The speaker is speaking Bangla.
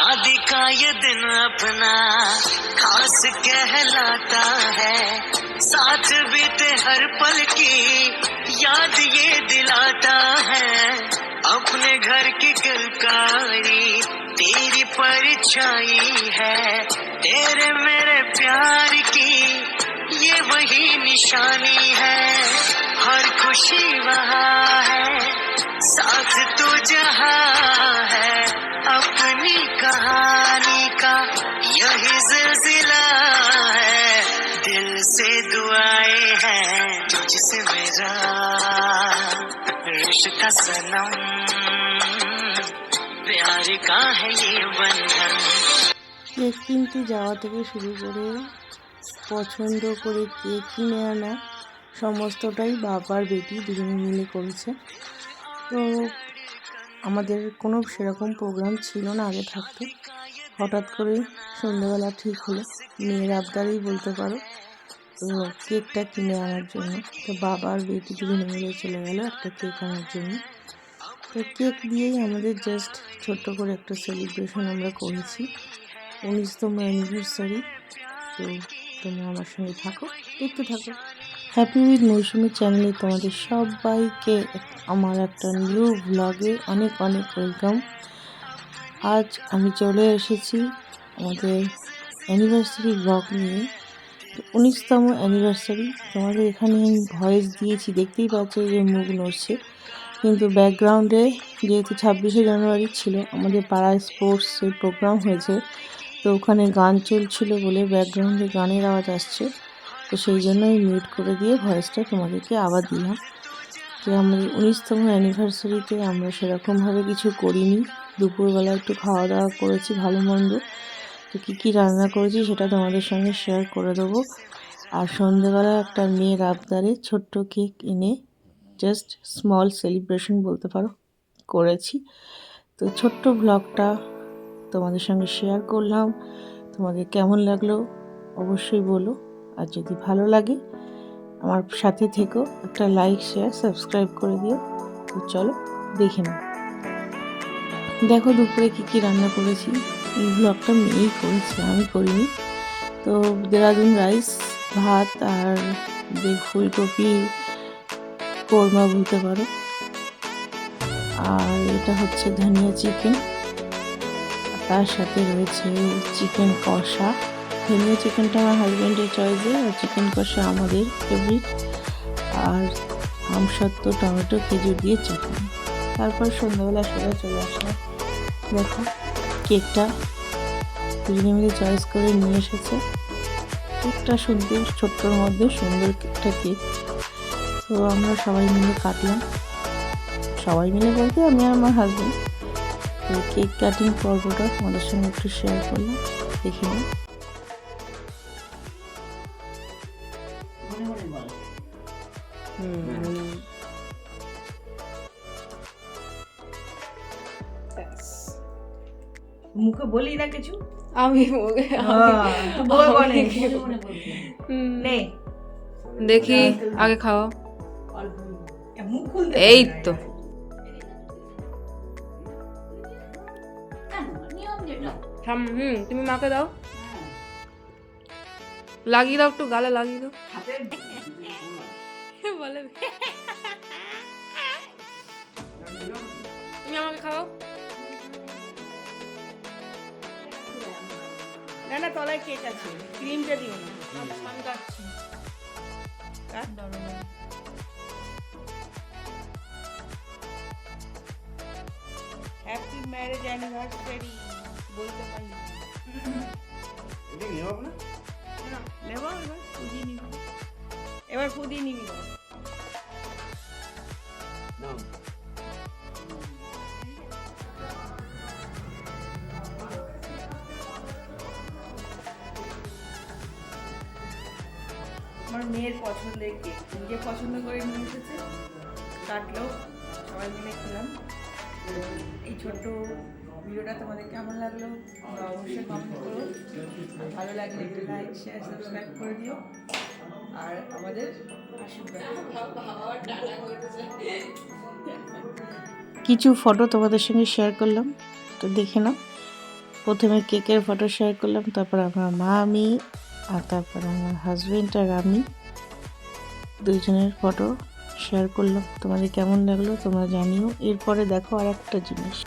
शादी का ये दिन अपना खास कहलाता है। साथ बीते हर पल की याद ये दिलाता है। अपने घर की कलकारी तेरी परछाई है। तेरे मेरे प्यार की ये वही निशानी है। हर खुशी वहाँ है। साथ तो जहाँ है अपनी कहानी का यही सिलसिला है दिल से दुआएं हैं तुझसे मेरा रिश्ता सनम प्यार का है ये बंधन কেক কিনতে যাওয়া থেকে শুরু করে পছন্দ করে কেক কিনে আনা সমস্তটাই বাবার বেটি দুজনে মিলে করেছে তো আমাদের কোনো সেরকম প্রোগ্রাম ছিল না আগে থাকতে। হঠাৎ করে সন্ধ্যেবেলা ঠিক হলো। মেয়ের আবদারেই বলতে পারো। তো কেকটা কিনে আনার জন্য। তো বাবার বেটি দুজনে মিলে চলে গেল একটা কেক আনার জন্য। তো কেক দিয়েই আমাদের জাস্ট ছোট্ট করে একটা সেলিব্রেশন আমরা করেছি। উনিশতম অ্যানিভার্সারি তো তোমরা আমার সঙ্গে থাকো, দেখতে থাকো। হ্যাপি উইথ মৌসুমি চ্যানেলে তোমাদের সবাইকে আমার একটা নিউ ব্লগে অনেক অনেক ওয়েলকাম আজ আমি চলে এসেছি আমাদের অ্যানিভার্সারি ব্লগ নিয়ে। উনিশতম অ্যানিভার্সারি তোমাদের এখানে আমি ভয়েস দিয়েছি, দেখতেই পাচ্ছ যে মুখ নড়ছে। কিন্তু ব্যাকগ্রাউন্ডে যেহেতু ছাব্বিশে জানুয়ারি ছিল, আমাদের পাড়ায় স্পোর্টসের প্রোগ্রাম হয়েছে, তো ওখানে গান চলছিল বলে ব্যাকগ্রাউন্ডে গানের আওয়াজ আসছে। তো সেই জন্য আমি মিউট করে দিয়ে ভয়েসটা তোমাদেরকে আবার দিলাম। তো আমাদের উনিশতম অ্যানিভার্সারিতে আমরা সেরকমভাবে কিছু করিনি। দুপুরবেলা একটু খাওয়া দাওয়া করেছি ভালো মন্দ তো কী কী রান্না করেছি সেটা তোমাদের সঙ্গে শেয়ার করে দেবো। আর সন্ধেবেলা একটা মেয়ের আবদারে ছোট্ট কেক এনে জাস্ট স্মল সেলিব্রেশন বলতে পারো, করেছি। তো ছোট্ট ব্লগটা তোমাদের সঙ্গে শেয়ার করলাম। তোমাদের কেমন লাগল অবশ্যই বলো। আর যদি ভালো লাগে আমার সাথে থেকো একটা লাইক শেয়ার সাবস্ক্রাইব করে দিও। তো চলো, দেখে নাও। দেখো দুপুরে কী কী রান্না করেছি। এই ব্লগটা মেয়েই করেছে, আমি করিনি। তো দেরাদুন রাইস ভাত আর যে ফুলকপি কোরমা বলতে পারো। আর এটা হচ্ছে ধনিয়া চিকেন তার সাথে রয়েছে চিকেন কষা। ধনিয়া চিকেনটা আমার হাজব্যান্ডের চয়েসে আর চিকেন কষা আমাদের ফেভারিট আর আমসত্ত্ব টমেটো, খেজুর দিয়ে চাটনি। তারপর সন্ধ্যাবেলা সোজা চলে আসলাম দেখো, কেকটা দুজনে মিলে চয়েস করে নিয়ে এসেছে। কেকটা সুন্দর, ছোট্টর মধ্যে সুন্দর একটা কেক। তো আমরা সবাই মিলে কাটলাম। সবাই মিলে বলতে আমি আর আমার হাজব্যান্ড তো কেক কাটিং পর্বটা তোমাদের সঙ্গে একটু শেয়ার করলাম। দেখে নিই। মুখে বলি না কিছু। আমি নে দেখি আগে খাও এই তো। থাম হুম তুমি মাকে দাও। লাগিয়ে দাও একটু গালে লাগিয়ে দাও। বলে তুমি আমাকে খাও না না তলায় কেক আছে। ক্রিমটা দিও না। আমি কাটছি। কাট। হ্যাপি ম্যারেজ অ্যানিভার্সারি বলতে পারি না নেব এবার পুদি নিবি। এবার পুদি নিবি। না আমার মেয়ের পছন্দের কেক। নিজে পছন্দ করে নিয়ে এসেছে। কাটলো। সবাই মিলে খেলাম। এই ছোট্ট ভিডিওটা তোমাদের কেমন লাগল অবশ্যই কমেন্ট করো। ভালো লাগলে একটু লাইক শেয়ার সাবস্ক্রাইব করে দিও। আর আমাদের কিছু ফটো তোমাদের সঙ্গে শেয়ার করলাম, তো দেখে নাও। প্রথমে কেকের ফটো শেয়ার করলাম, তারপর আমার মা, আমি, আর তারপর আমার হাজবেন্ড আর আমি দুইজনের ফটো শেয়ার করলাম। তোমাদের কেমন লাগল তোমরা জানিও। এরপরে দেখো আর একটা জিনিস।